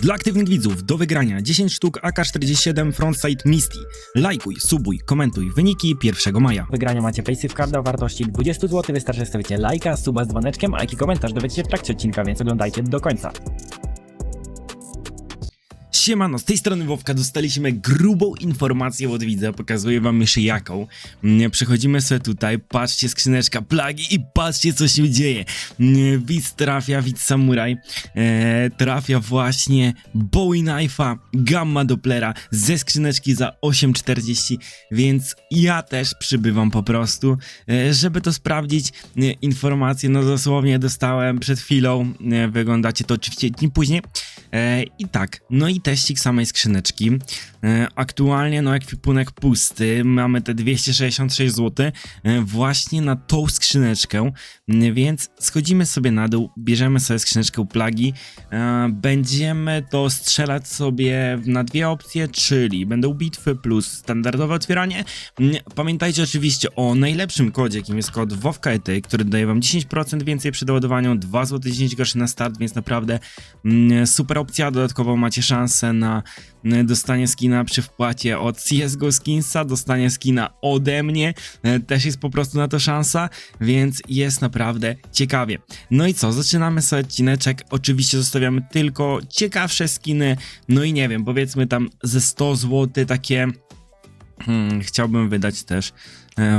Dla aktywnych widzów do wygrania 10 sztuk AK-47 Frontsight Misty. Lajkuj, subuj, komentuj wyniki 1 maja. Wygrania macie Paysafe Carda o wartości 20 zł. Wystarczy że stawicie lajka, suba z dzwoneczkiem, a jaki komentarz dowiecie się w trakcie odcinka, więc oglądajcie do końca. Siemano, z tej strony Wowka dostaliśmy grubą informację od widza, pokazuję wam jeszcze jaką. Przechodzimy sobie tutaj, patrzcie skrzyneczka plagi i patrzcie co się dzieje. Widz trafia, widz samuraj, e, trafia właśnie Bowie Knife'a, Gamma Dopplera ze skrzyneczki za 8,40, więc ja też przybywam po prostu, e, żeby to sprawdzić. Informacje, no dosłownie dostałem przed chwilą, e, wyglądacie to oczywiście dni później. I tak, no i teścik samej skrzyneczki. E, aktualnie no ekwipunek pusty, mamy te 266 zł e, właśnie na tą skrzyneczkę, m, więc schodzimy sobie na dół, bierzemy sobie skrzyneczkę plagi, e, będziemy to strzelać sobie na dwie opcje, czyli będą bitwy plus standardowe otwieranie. M, Pamiętajcie oczywiście o najlepszym kodzie, jakim jest kod WOWKETY, który daje wam 10% więcej przy doładowaniu, 2 zł 10 groszy na start, więc naprawdę mm, super opcja. Dodatkowo macie szansę na mm, dostanie skina przy wpłacie od CSGO Skinsa, dostanie skina ode mnie, e, też jest po prostu na to szansa, więc jest naprawdę ciekawie. No i co, zaczynamy sobie odcineczek, oczywiście zostawiamy tylko ciekawsze skiny, no i nie wiem, powiedzmy tam ze 100 zł takie hmm, chciałbym wydać też e,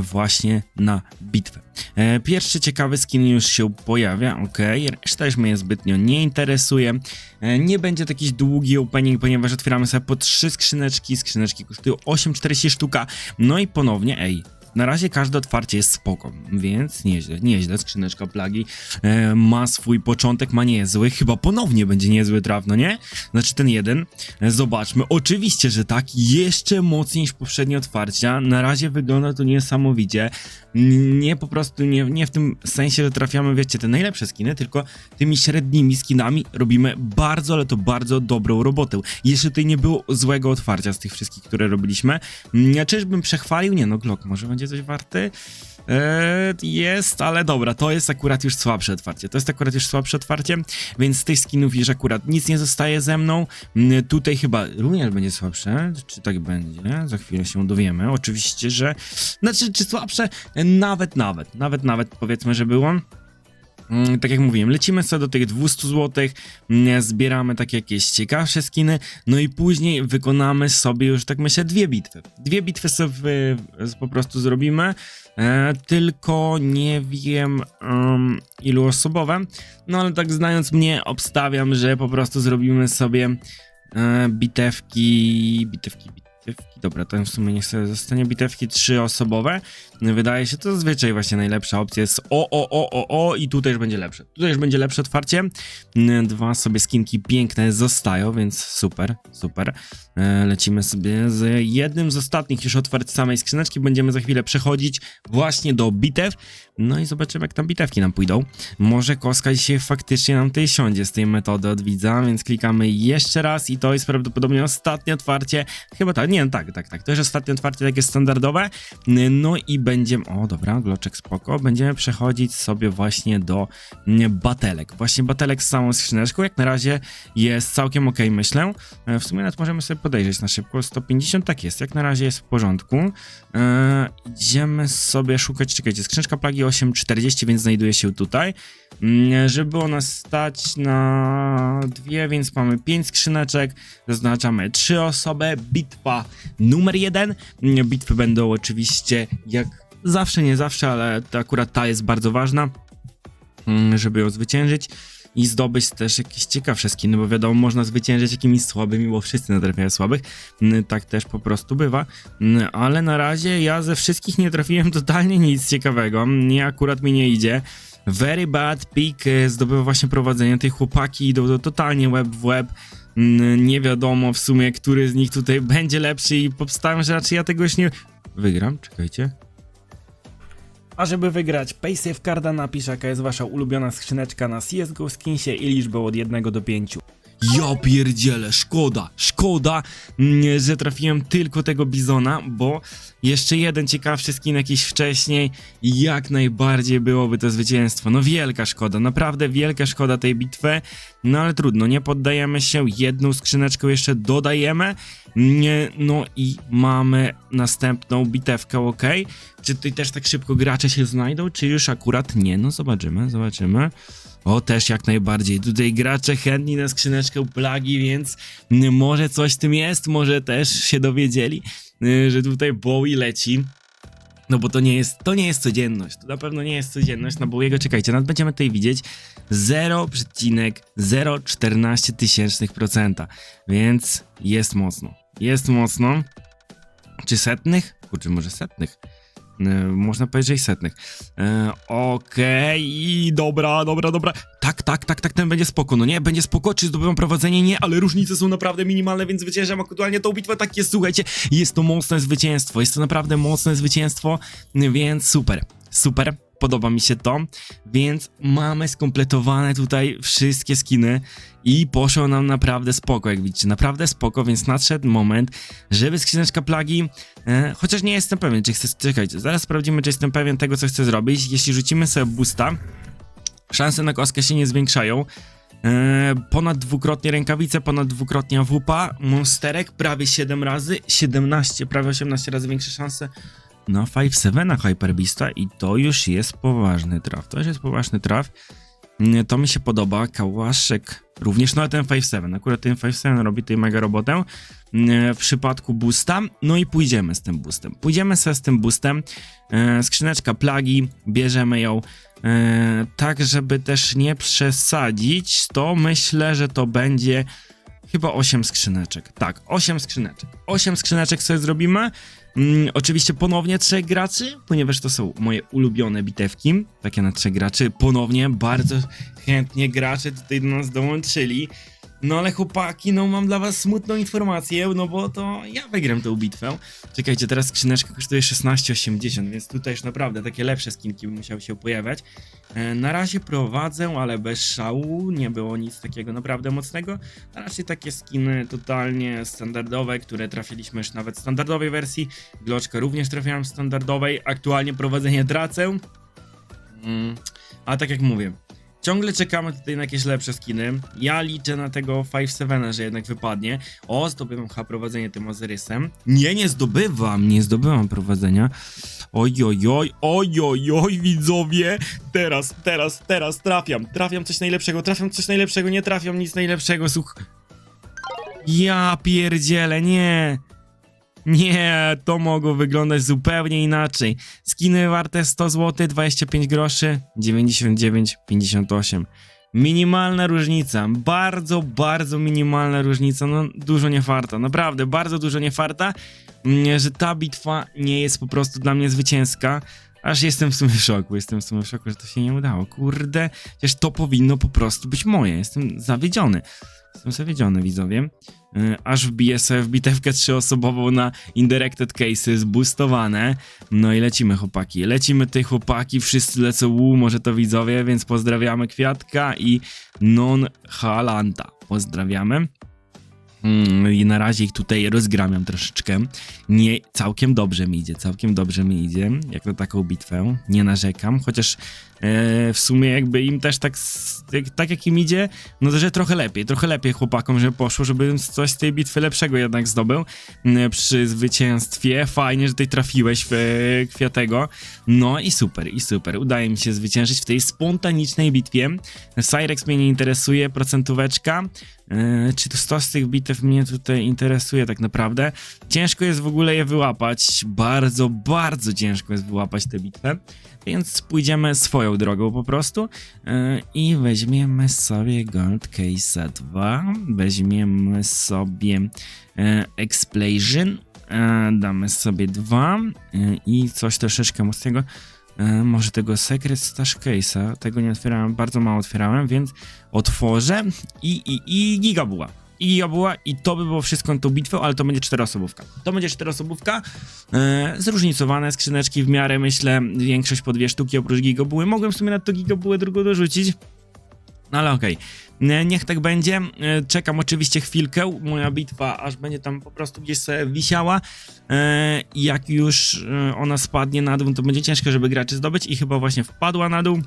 właśnie na bitwę. E, pierwszy ciekawy skin już się pojawia, ok, reszta już mnie zbytnio nie interesuje. E, nie będzie to jakiś długi opening, ponieważ otwieramy sobie po trzy skrzyneczki, skrzyneczki kosztują 8,40 sztuka, no i ponownie, ej, na razie każde otwarcie jest spoko, więc nieźle, nieźle, skrzyneczka plagi e, ma swój początek, ma niezły, chyba ponownie będzie niezły traf, no nie? Znaczy ten jeden, e, zobaczmy, oczywiście, że tak, jeszcze mocniej niż poprzednie otwarcia, na razie wygląda to niesamowicie, nie po prostu, nie, nie w tym sensie, że trafiamy, wiecie, te najlepsze skiny, tylko tymi średnimi skinami robimy bardzo, ale to bardzo dobrą robotę. Jeszcze tutaj nie było złego otwarcia z tych wszystkich, które robiliśmy. Mm, Czyżbym przechwalił? Nie, no Glock może będzie coś warty? Eee, jest, ale dobra, to jest akurat już słabsze otwarcie. To jest akurat już słabsze otwarcie, więc z tych skinów już akurat nic nie zostaje ze mną. Mm, Tutaj chyba również będzie słabsze. Czy tak będzie? Za chwilę się dowiemy. Oczywiście, że. Znaczy, czy słabsze? Nawet, nawet, nawet, nawet powiedzmy, że było. Mm, Tak jak mówiłem, lecimy sobie do tych 200 zł, zbieramy takie jakieś ciekawsze skiny, no i później wykonamy sobie już, tak myślę, dwie bitwy. Dwie bitwy sobie po prostu zrobimy, e, tylko nie wiem um, ilu osobowe, no ale tak znając mnie, obstawiam, że po prostu zrobimy sobie e, bitewki, bitewki, bitewki, dobra, to w sumie niech sobie zostanie bitewki trzyosobowe, Wydaje się to zazwyczaj właśnie najlepsza opcja jest o, o, o, o, o i tutaj już będzie lepsze. Tutaj już będzie lepsze otwarcie. Dwa sobie skinki piękne zostają, więc super, super. E, Lecimy sobie z jednym z ostatnich już otwarć samej skrzyneczki. Będziemy za chwilę przechodzić właśnie do bitew. No i zobaczymy jak tam bitewki nam pójdą. Może koska dzisiaj faktycznie nam tutaj siądzie z tej metody od widza, więc klikamy jeszcze raz i to jest prawdopodobnie ostatnie otwarcie. Chyba tak, nie, no tak, tak, tak. To jest ostatnie otwarcie takie standardowe. No i będziemy, o dobra, gloczek spoko, będziemy przechodzić sobie właśnie do mm, batelek. Właśnie batelek z całą skrzyneczką, jak na razie jest całkiem ok, myślę. E, W sumie nawet możemy sobie podejrzeć na szybko, 150 tak jest, jak na razie jest w porządku. E, idziemy sobie szukać, czekajcie, skrzyneczka plagi 840, więc znajduje się tutaj. Mm, Żeby było nas stać na dwie, więc mamy 5 skrzyneczek, zaznaczamy 3 osoby, bitwa numer 1. Bitwy będą oczywiście jak zawsze, nie zawsze, ale to akurat ta jest bardzo ważna, mm, żeby ją zwyciężyć i zdobyć też jakieś ciekawsze skiny, bo wiadomo, można zwyciężyć jakimiś słabymi, bo wszyscy natrafiają słabych, Mm, tak też po prostu bywa, Mm, ale na razie ja ze wszystkich nie trafiłem totalnie nic ciekawego, nie akurat mi nie idzie. Very Bad Pick e, zdobywa właśnie prowadzenie, tej chłopaki idą to totalnie web w web, Mm, nie wiadomo w sumie, który z nich tutaj będzie lepszy i powstałem, że raczej ja tego już nie wygram, czekajcie. A żeby wygrać Paysafe Carda napisz jaka jest wasza ulubiona skrzyneczka na CSGO Skinsie i liczbę od 1 do 5. Ja pierdzielę, szkoda, szkoda, mm, że trafiłem tylko tego bizona, bo jeszcze jeden ciekawszy skin jakiś wcześniej jak najbardziej byłoby to zwycięstwo. No wielka szkoda, naprawdę wielka szkoda tej bitwy. No ale trudno, nie poddajemy się, jedną skrzyneczkę jeszcze dodajemy, nie, no i mamy następną bitewkę, ok? Czy tutaj też tak szybko gracze się znajdą, czy już akurat nie? No zobaczymy, zobaczymy. O, też jak najbardziej. Tutaj gracze chętni na skrzyneczkę plagi, więc może coś w tym jest, może też się dowiedzieli, y, że tutaj Bowie leci. No bo to nie jest, to nie jest codzienność, to na pewno nie jest codzienność, no bo jego, czekajcie, nawet będziemy tutaj widzieć 0,014 tysięcznych procenta, więc jest mocno, jest mocno. Czy setnych? Kurczę, może setnych? E, można powiedzieć, setnych. E, Okej, i dobra, dobra, dobra. Tak, tak, tak, tak, ten będzie spoko, no nie? Będzie spoko, czy zdobywam prowadzenie? Nie, ale różnice są naprawdę minimalne, więc zwyciężam aktualnie tą bitwę. Tak jest, słuchajcie, jest to mocne zwycięstwo, jest to naprawdę mocne zwycięstwo, więc super, super. Podoba mi się to, więc mamy skompletowane tutaj wszystkie skiny i poszło nam naprawdę spoko, jak widzicie, naprawdę spoko, więc nadszedł moment, żeby skrzyneczka plagi, e, chociaż nie jestem pewien, czy chcę, czekajcie, zaraz sprawdzimy, czy jestem pewien tego, co chcę zrobić, jeśli rzucimy sobie boosta, szanse na kostkę się nie zwiększają, e, ponad dwukrotnie rękawice, ponad dwukrotnie awupa, monsterek prawie 7 razy, 17, prawie 18 razy większe szanse na 5-7 Hyperbista i to już jest poważny traf, to już jest poważny traf, Mm, to mi się podoba, Kałaszek również, no ale ten 5-7, akurat ten 5-7 robi tutaj mega robotę. Mm, w przypadku boosta, no i pójdziemy z tym boostem, pójdziemy sobie z tym boostem, e, skrzyneczka plagi, bierzemy ją, e, tak żeby też nie przesadzić, to myślę, że to będzie chyba 8 skrzyneczek, tak, 8 skrzyneczek, 8 skrzyneczek sobie zrobimy, Mm, oczywiście ponownie trzech graczy, ponieważ to są moje ulubione bitewki, takie na trzech graczy. Ponownie bardzo chętnie gracze tutaj do nas dołączyli. No ale chłopaki, no mam dla was smutną informację, no bo to ja wygram tą bitwę. Czekajcie, teraz skrzyneczka kosztuje 16,80, więc tutaj już naprawdę takie lepsze skinki by musiały się pojawiać. E, na razie prowadzę, ale bez szału, nie było nic takiego naprawdę mocnego. A raczej takie skiny totalnie standardowe, które trafiliśmy już nawet w standardowej wersji. Gloczka również trafiałem w standardowej, aktualnie prowadzenie tracę. Mm, a tak jak mówię, Ciągle czekamy tutaj na jakieś lepsze skiny. Ja liczę na tego 5-7, że jednak wypadnie. O, zdobywam chyba prowadzenie tym Ozyrysem. Nie, nie zdobywam, nie zdobywam prowadzenia. Oj, oj, oj, oj, oj, oj, widzowie. Teraz, teraz, teraz trafiam. Trafiam coś najlepszego, trafiam coś najlepszego, nie trafiam nic najlepszego, słuch... Ja pierdzielę, nie. Nie, to mogło wyglądać zupełnie inaczej. Skiny warte 100 zł, 25 groszy, 99,58. Minimalna różnica, bardzo, bardzo minimalna różnica, no dużo nie farta, naprawdę, bardzo dużo nie farta, mm, że ta bitwa nie jest po prostu dla mnie zwycięska. Aż jestem w sumie w szoku, jestem w sumie w szoku, że to się nie udało. Kurde, przecież to powinno po prostu być moje, jestem zawiedziony. Jestem zawiedziony, widzowie. Yy, aż wbiję sobie w bitewkę trzyosobową na Indirected Cases, zboostowane. No i lecimy, chłopaki. Lecimy tutaj, chłopaki. Wszyscy lecą łu, może to widzowie, więc pozdrawiamy Kwiatka i Non Halanta. Pozdrawiamy. Mm, I na razie ich tutaj rozgramiam troszeczkę. Nie, całkiem dobrze mi idzie, całkiem dobrze mi idzie, jak na taką bitwę. Nie narzekam, chociaż e, w sumie jakby im też tak, tak jak im idzie, no to że trochę lepiej, trochę lepiej chłopakom, że poszło, żeby coś z tej bitwy lepszego jednak zdobył mm, przy zwycięstwie. Fajnie, że tutaj trafiłeś w e, Kwiatego. No i super, i super. Udaje mi się zwyciężyć w tej spontanicznej bitwie. Cyrex mnie nie interesuje, procentóweczka. Eee, czy to 100 z tych bitew mnie tutaj interesuje tak naprawdę? Ciężko jest w ogóle je wyłapać. Bardzo, bardzo ciężko jest wyłapać tę bitwę. Więc pójdziemy swoją drogą po prostu. Eee, I weźmiemy sobie Gold Case 2. Weźmiemy sobie e, Explosion. E, damy sobie dwa e, i coś troszeczkę mocnego. E, może tego Secret Stash Case'a, tego nie otwierałem, bardzo mało otwierałem, więc otworzę i, i, i gigabuła. I gigabuła i to by było wszystko na tą bitwę, ale to będzie czteroosobówka. To będzie czteroosobówka, e, zróżnicowane skrzyneczki w miarę, myślę, większość po dwie sztuki oprócz gigabuły. Mogłem w sumie na to gigabułę drugą dorzucić, no ale okej. Nie- Niech tak będzie. E, Czekam oczywiście chwilkę. Moja bitwa aż będzie tam po prostu gdzieś sobie wisiała. E, Jak już e, ona spadnie na dół, to będzie ciężko, żeby graczy zdobyć i chyba właśnie wpadła na dół.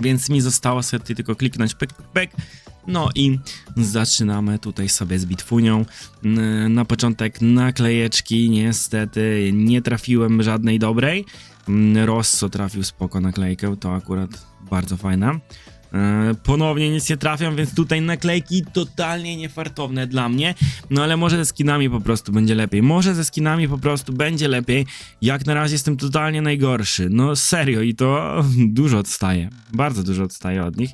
Więc mi zostało sobie tylko kliknąć pyk, pyk, pyk. No i zaczynamy tutaj sobie z bitwunią. Na początek naklejeczki, niestety nie trafiłem żadnej dobrej. Mm, Rosso trafił spoko naklejkę, to akurat bardzo fajna. E, Ponownie nic nie trafiam, więc tutaj naklejki totalnie niefartowne dla mnie. No ale może ze skinami po prostu będzie lepiej. Może ze skinami po prostu będzie lepiej. Jak na razie jestem totalnie najgorszy. No serio i to dużo odstaje. Bardzo dużo odstaje od nich.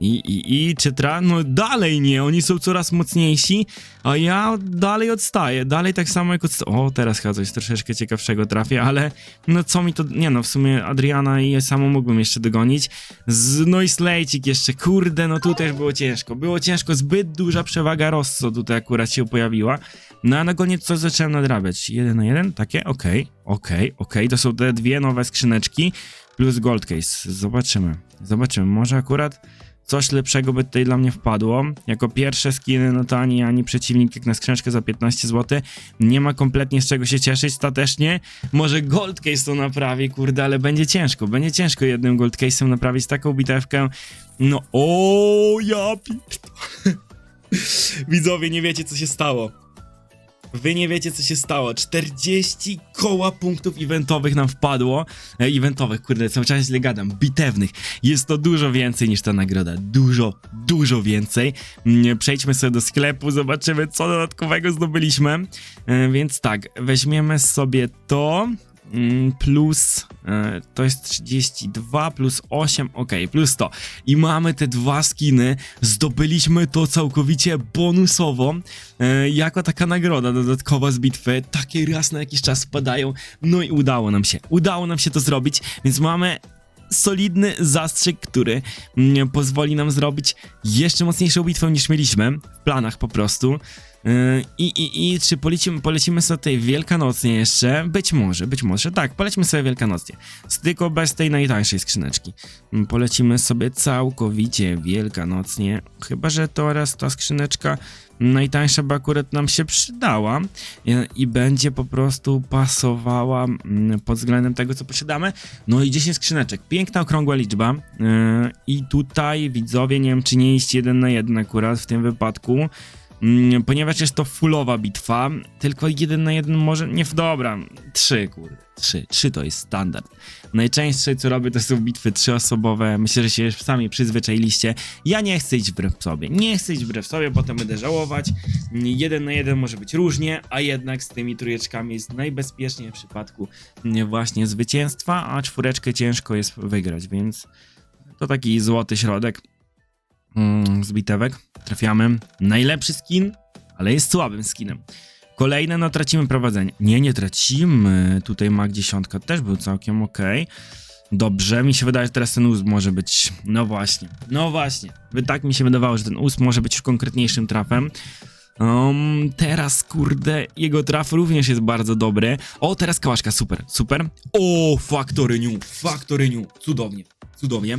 I, i, i czy tra... No dalej nie, oni są coraz mocniejsi, a ja dalej odstaję, dalej tak samo jak odstaję. O, teraz chyba coś troszeczkę ciekawszego trafię, ale no co mi to... Nie no, w sumie Adriana i ja samo mógłbym jeszcze dogonić. Z... No i Slejcik jeszcze, kurde, no tu też było ciężko. Było ciężko, zbyt duża przewaga Rosso tutaj akurat się pojawiła. No a na koniec coś zacząłem nadrabiać. Jeden na jeden, takie? Okej, okej, okej, to są te dwie nowe skrzyneczki plus gold case. Zobaczymy, zobaczymy, może akurat coś lepszego by tutaj dla mnie wpadło. Jako pierwsze skiny, no to ani, ani przeciwnik jak na skrzyneczkę za 15 zł. Nie ma kompletnie z czego się cieszyć ostatecznie. Może gold case to naprawi, kurde, ale będzie ciężko. Będzie ciężko jednym gold case'em naprawić taką bitewkę. No, o ja Widzowie, nie wiecie co się stało. Wy nie wiecie, co się stało. 40 koła punktów eventowych nam wpadło. E, eventowych, kurde, cały czas źle gadam. Bitewnych. Jest to dużo więcej niż ta nagroda. Dużo, dużo więcej. Mm, Przejdźmy sobie do sklepu, zobaczymy, co dodatkowego zdobyliśmy. E, Więc tak, weźmiemy sobie to. Mm, Plus e, to jest 32 plus 8, ok, plus 100. I mamy te dwa skiny. Zdobyliśmy to całkowicie bonusowo. E, jako taka nagroda dodatkowa z bitwy. Takie raz na jakiś czas wpadają. No i udało nam się. Udało nam się to zrobić, więc mamy solidny zastrzyk, który mm, pozwoli nam zrobić jeszcze mocniejszą bitwę niż mieliśmy w planach po prostu. Yy, I, i, I czy polecimy, polecimy sobie tutaj Wielkanocnie jeszcze? Być może, być może. Tak, polecimy sobie Wielkanocnie. Tylko bez tej najtańszej skrzyneczki. Mm, Polecimy sobie całkowicie Wielkanocnie. Chyba, że to raz ta skrzyneczka najtańsza by akurat nam się przydała i, i będzie po prostu pasowała mm, pod względem tego, co posiadamy. No i 10 skrzyneczek. Piękna, okrągła liczba. Yy, I tutaj widzowie, nie wiem, czy nie iść jeden na jeden akurat w tym wypadku. Mm, ponieważ jest to fullowa bitwa, tylko jeden na jeden może, nie, dobra, trzy, kurde, trzy, trzy to jest standard. Najczęściej co robię to są bitwy trzyosobowe, myślę, że się już sami przyzwyczailiście. Ja nie chcę iść wbrew sobie, nie chcę iść wbrew sobie, potem będę żałować. Jeden na jeden może być różnie, a jednak z tymi trójeczkami jest najbezpieczniej w przypadku mm, właśnie zwycięstwa, a czwóreczkę ciężko jest wygrać, więc to taki złoty środek mm, z bitewek. Trafiamy. Najlepszy skin, ale jest słabym skinem. Kolejne, no tracimy prowadzenie. Nie, nie tracimy. Tutaj mag dziesiątka też był całkiem ok. Dobrze, mi się wydaje, że teraz ten ust może być. No właśnie, no właśnie. Tak mi się wydawało, że ten ust może być konkretniejszym trafem. Um, teraz, kurde, jego traf również jest bardzo dobry. O, teraz kałaszka, super, super. O, Factory New, cudownie, cudownie.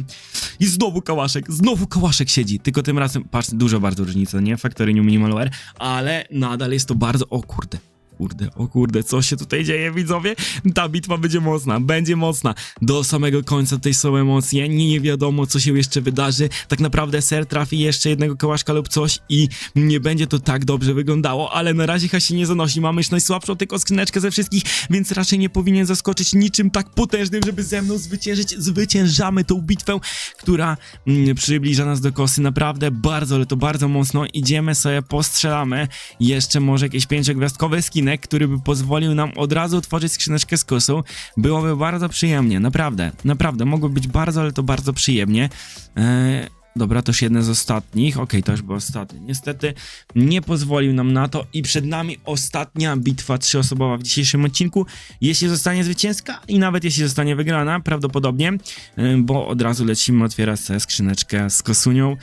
I znowu kałaszek, znowu kałaszek siedzi, tylko tym razem, patrz, dużo bardzo różnica, nie? Factory New Minimalware, ale nadal jest to bardzo, o kurde. Kurde, o kurde, co się tutaj dzieje, widzowie? Ta bitwa będzie mocna, będzie mocna. Do samego końca tutaj są emocje, nie, nie wiadomo, co się jeszcze wydarzy. Tak naprawdę ser trafi jeszcze jednego kołaszka lub coś i nie będzie to tak dobrze wyglądało, ale na razie chyba się nie zanosi. Mamy już najsłabszą tylko skrzyneczkę ze wszystkich, więc raczej nie powinien zaskoczyć niczym tak potężnym, żeby ze mną zwyciężyć. Zwyciężamy tą bitwę, która mm, przybliża nas do kosy. Naprawdę bardzo, ale to bardzo mocno. Idziemy sobie, postrzelamy. Jeszcze może jakiś pięciogwiazdkowy skinek, który by pozwolił nam od razu otworzyć skrzyneczkę z kosą. Byłoby bardzo przyjemnie, naprawdę, naprawdę. Mogło być bardzo, ale to bardzo przyjemnie. Eee, Dobra, to już jeden z ostatnich. Okej, to już był ostatni. Niestety nie pozwolił nam na to i przed nami ostatnia bitwa trzyosobowa w dzisiejszym odcinku. Jeśli zostanie zwycięska i nawet jeśli zostanie wygrana, prawdopodobnie, yy, bo od razu lecimy otwierać sobie skrzyneczkę z kosunią.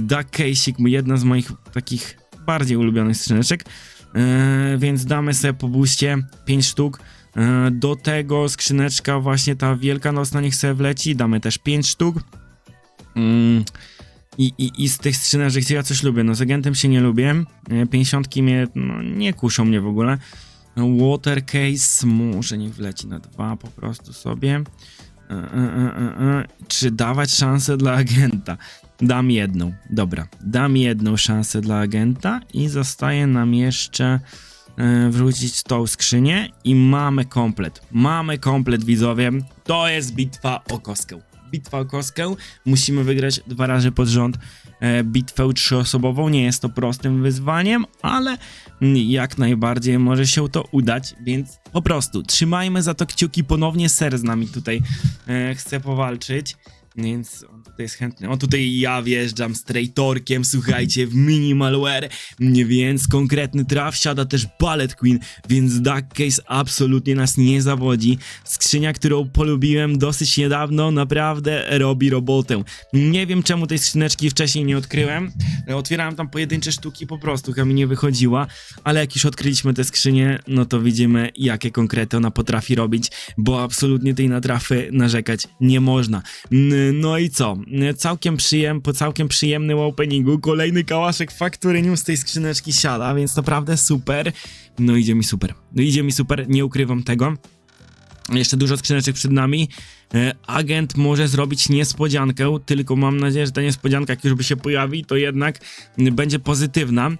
Duck Case'ik, jedna z moich takich bardziej ulubionych skrzyneczek, więc damy sobie po buście 5 sztuk. Yy, Do tego skrzyneczka właśnie ta wielkanocna niech sobie wleci, damy też 5 sztuk. Mm, I, i, I z tych skrzynarzy ja coś lubię. No z agentem się nie lubię. E, 50 mnie no, nie kuszą mnie w ogóle. Water case może niech wleci na dwa po prostu sobie. E, e, e. Czy dawać szansę dla agenta? Dam jedną. Dobra, dam jedną szansę dla agenta i zostaje nam jeszcze wrzucić tą skrzynię i mamy komplet. Mamy komplet, widzowie. To jest bitwa o kostkę. Bitwa o kostkę. Musimy wygrać dwa razy pod rząd e, bitwę trzyosobową. Nie jest to prostym wyzwaniem, ale jak najbardziej może się to udać, więc po prostu trzymajmy za to kciuki. Ponownie ser z nami tutaj e, chce powalczyć. Więc on tutaj jest chętny. O, tutaj ja wjeżdżam z traitorkiem, słuchajcie, w minimalware, więc konkretny traf siada też Ballet Queen, więc Duck Case absolutnie nas nie zawodzi. Skrzynia, którą polubiłem dosyć niedawno, naprawdę robi robotę. Nie wiem czemu tej skrzyneczki wcześniej nie odkryłem. Otwierałem tam pojedyncze sztuki, po prostu chyba mi nie wychodziła, ale jak już odkryliśmy tę skrzynię, no to widzimy jakie konkrety ona potrafi robić, bo absolutnie tej natrafy narzekać nie można. N- No i co? Całkiem przyjem, po całkiem przyjemnym openingu kolejny kałaszek faktorynium z tej skrzyneczki siada, więc naprawdę super. No idzie mi super. No idzie mi super, nie ukrywam tego. Jeszcze dużo skrzyneczek przed nami. E, Agent może zrobić niespodziankę, tylko mam nadzieję, że ta niespodzianka, jak już by się pojawi, to jednak będzie pozytywna,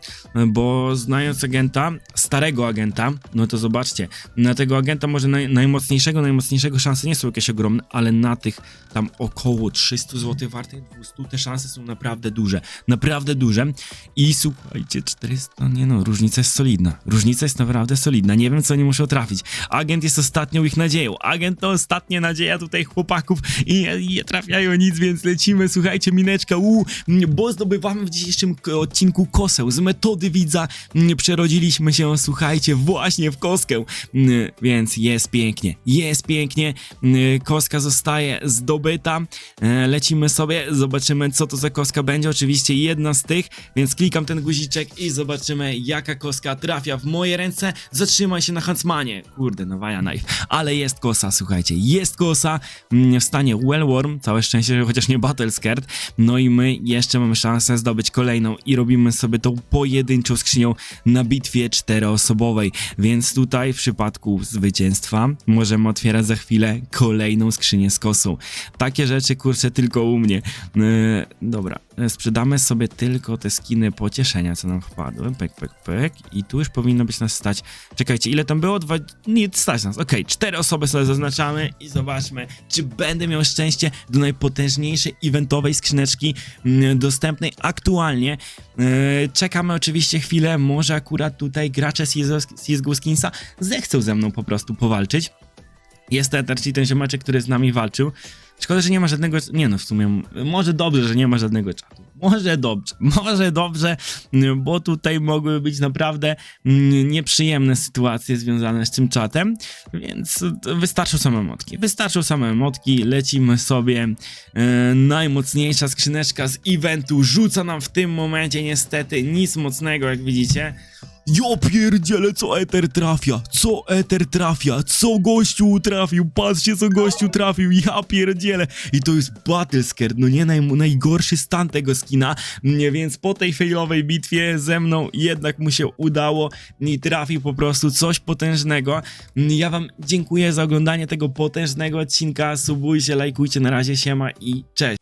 bo znając agenta, starego agenta, no to zobaczcie, na tego agenta może naj, najmocniejszego, najmocniejszego szanse nie są jakieś ogromne, ale na tych tam około 300 zł wartych 200 te szanse są naprawdę duże, naprawdę duże. I słuchajcie, 400, nie no, różnica jest solidna, różnica jest naprawdę solidna, nie wiem co oni muszą trafić, agent jest ostatnią ich nadzieją, agent to ostatnia nadzieja tutaj chłopaków i nie, trafiają nic, więc lecimy, słuchajcie, mineczka, u, bo zdobywamy w dzisiejszym odcinku koseł, z metody widza mm, przerodziliśmy się, słuchajcie, właśnie w koskę, Mm, więc jest pięknie, jest pięknie, Mm, koska zostaje zdobyta, E, lecimy sobie, zobaczymy co to za koska będzie, oczywiście jedna z tych, więc klikam ten guziczek i zobaczymy jaka koska trafia w moje ręce, zatrzymaj się na Huntsmanie, kurde, no knife, ale jest kosa, słuchajcie, jest kosa, mm, w stanie Wellworm, całe szczęście, chociaż nie Battle Scared, no i my jeszcze mamy szansę zdobyć kolejną i robimy sobie tą pojedynczą skrzynią na bitwie czteroosobowej, więc tutaj w przypadku zwycięstwa możemy otwierać za chwilę kolejną skrzynię z kosą. Takie rzeczy, kurczę, tylko u mnie. Yy, dobra, e, sprzedamy sobie tylko te skiny pocieszenia, co nam wpadły. Pek, pek, pek. I tu już powinno być nas stać. Czekajcie, ile tam było? Dwa... Nie stać nas. Okej, cztery osoby sobie zaznaczamy i zobaczmy, czy będę miał szczęście do najpotężniejszej eventowej skrzyneczki mm, dostępnej aktualnie. Yy, czekamy oczywiście chwilę, może akurat tutaj gracze CSGO Skinsa zechcą ze mną po prostu powalczyć. Jest to Etarci, ten ziomeczek, który z nami walczył. Szkoda, że nie ma żadnego. Nie no, w sumie. Może dobrze, że nie ma żadnego czatu. Może dobrze, może dobrze, bo tutaj mogły być naprawdę mm, nieprzyjemne sytuacje związane z tym czatem. Więc wystarczą same emotki. Wystarczą same emotki. Lecimy sobie. E, najmocniejsza skrzyneczka z eventu rzuca nam w tym momencie niestety nic mocnego, jak widzicie. Jo pierdziele, co Eter trafia, co Eter trafia, co gościu trafił, patrzcie co gościu trafił, ja pierdziele. I to jest Battlescared, no nie naj, najgorszy stan tego skina, nie, więc po tej failowej bitwie ze mną jednak mu się udało i trafił po prostu coś potężnego. Ja wam dziękuję za oglądanie tego potężnego odcinka, subujcie, lajkujcie, na razie siema i cześć.